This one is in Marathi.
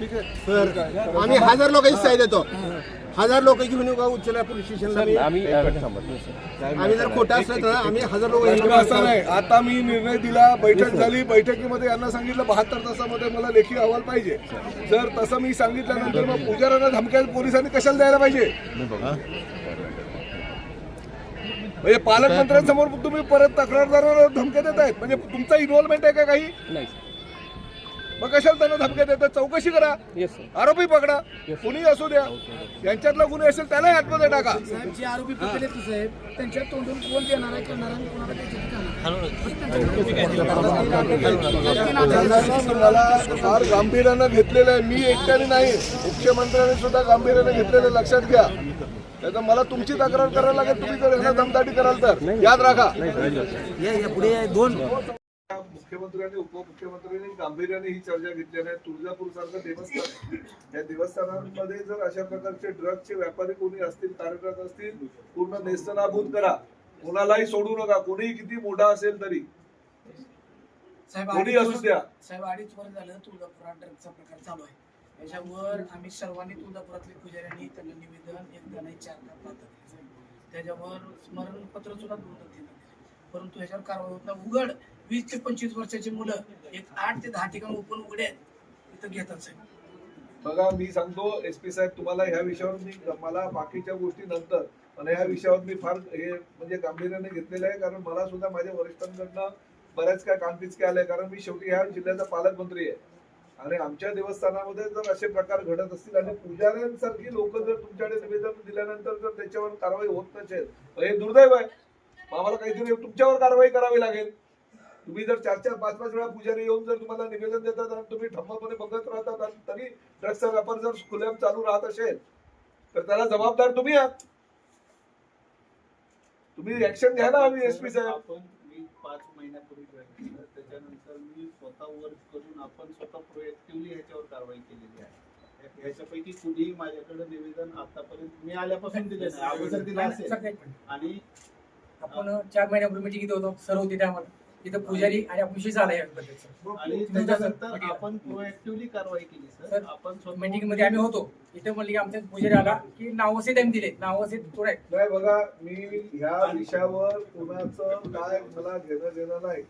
ठीक आहे. सर आम्ही हजार लोकांची साई देतो. हजार लोक घेऊन येऊ का उच्चला पोलीस स्टेशनला? आम्ही आम्ही जर खोटं असलं तर आम्ही हजार लोक असं नाही. आता मी निर्णय दिला बैठक झाली. बैठकीमध्ये यांना सांगितलं बहात्तर तासामध्ये मला लेखी अहवाल पाहिजे. जर तसं मी सांगितल्यानंतर मग पुजाऱ्यांना धमक्या पोलिसांनी कशाला द्यायला पाहिजे? म्हणजे पालकमंत्र्यांसमोर तुम्ही परत तक्रारदाराला धमक्या देत आहेत म्हणजे तुमचा इन्व्हॉल्वमेंट आहे का काही? नाही मग कशाला त्यांना धमक्या देतात? चौकशी करा. येस सर आरोपी पकडा. कुणी असू द्या. यांच्यातला गुन्हे असेल त्यालाही आतमध्ये टाका. जे आरोपी पकडले तू साहेब त्यांच्या तोंडून कोण देणार आहे करणार आणि कोणाला त्याची मला फार गांभीर्यानं घेतलेलं आहे. मी एकट्याने नाही. मुख्यमंत्र्यांनी सुद्धा गांभीर्याने घेतलेलं लक्षात घ्या. त्याचा मला तुमची तक्रार करायला लागेल. तुम्ही जर यांना दमदाटी कराल तर. याद राखा. मुख्यमंत्र्यांनी उपमुख्यमंत्र्यांनी गांभीर्याने ही चर्चा घेतली आहे. तुळजापूर सारखं देवस्थान या देवस्थानांमध्ये जर अशा प्रकारचे ड्रग्जचे व्यापारी कोणी असतील कार्यरत असतील पूर्ण नेस्तनाभूत करा. कोणालाही सोडू नका. कोणीही किती मोठा असेल तरी. कोणी असू द्या. साहेब अडीच वर्ष झालं तुळजापुरात प्रकार चालू आहे. त्याच्यावर आम्ही सर्वांनी तुळजापुरातल्या पुजाऱ्यांनी त्यांना निवेदन एकदा नाही. त्याच्यावर स्मरणपत्र सुद्धा दोन दिले परंतु ह्याच्यावर कारवाई होत उघड वीस ते पंचवीस वर्षाची मुलं एक आठ ते दहा ठिकाण ओपन उघडे आहेत तिथं घेतात साहेब. बघा मी सांगतो एस पी साहेब तुम्हाला ह्या विषयावर मी मला बाकीच्या गोष्टी नंतर आणि ह्या विषयावर मी फार हे म्हणजे गांभीर्याने घेतलेलं आहे कारण मला सुद्धा माझ्या वरिष्ठांकडनं बऱ्याच काय कानपिचके आले कारण मी शेवटी ह्या जिल्ह्याचा पालकमंत्री आहे. आणि आमच्या देवस्थानामध्ये जर असे प्रकार घडत असतील आणि पुजाऱ्यांसारखी लोक जर तुमच्याकडे निवेदन दिल्यानंतर जर त्याच्यावर कारवाई होत नसेल हे दुर्दैव आहे. आम्हाला काहीतरी तुमच्यावर कारवाई करावी लागेल. तुम्ही जर चार चार पाच पाच वेळा पुजारी येऊन जर तुम्हाला निवेदन देतात आणि तुम्ही ठम्मपणे बघत राहतात आणि तरी ड्रग्सचा व्यापार जर खुलेआम चालू राहत असेल तर त्याला जबाबदार तुम्ही आहात. तुम्ही ऍक्शन घ्या ना हवी एसपी साहेब. आपण मी पाच महिन्यापूर्वी जॉईन केलं त्याच्यानंतर मी स्वतः वर्क करून आपण स्वतः प्रोएक्टिव्हली ह्याच्यावर कारवाई केलेली आहे. ह्याच्यापैकी कुणीही माझ्याकडे निवेदन आतापर्यंत मी आल्यापासून दिले नाही अगोदर दिलं असेल. आणि आपण चार महिन्यापूर्वी मिटिंग घेत होतो? सर होते त्यामध्ये. तिथं पुजारी आणि विषय झाला याबद्दलचा आणि त्याच्यानंतर आपण प्रोएक्टिव्हली कारवाई केली सर सर, आपण स्वतः मीटिंगमध्ये आम्ही होतो. इथं म्हणले की आमच्या पुजारी आला की नावसे त्यांनी दिले नावसे थोडे नाही बघा मी ह्या विषयावर कुणाचं काय मला घेणं देणं नाही.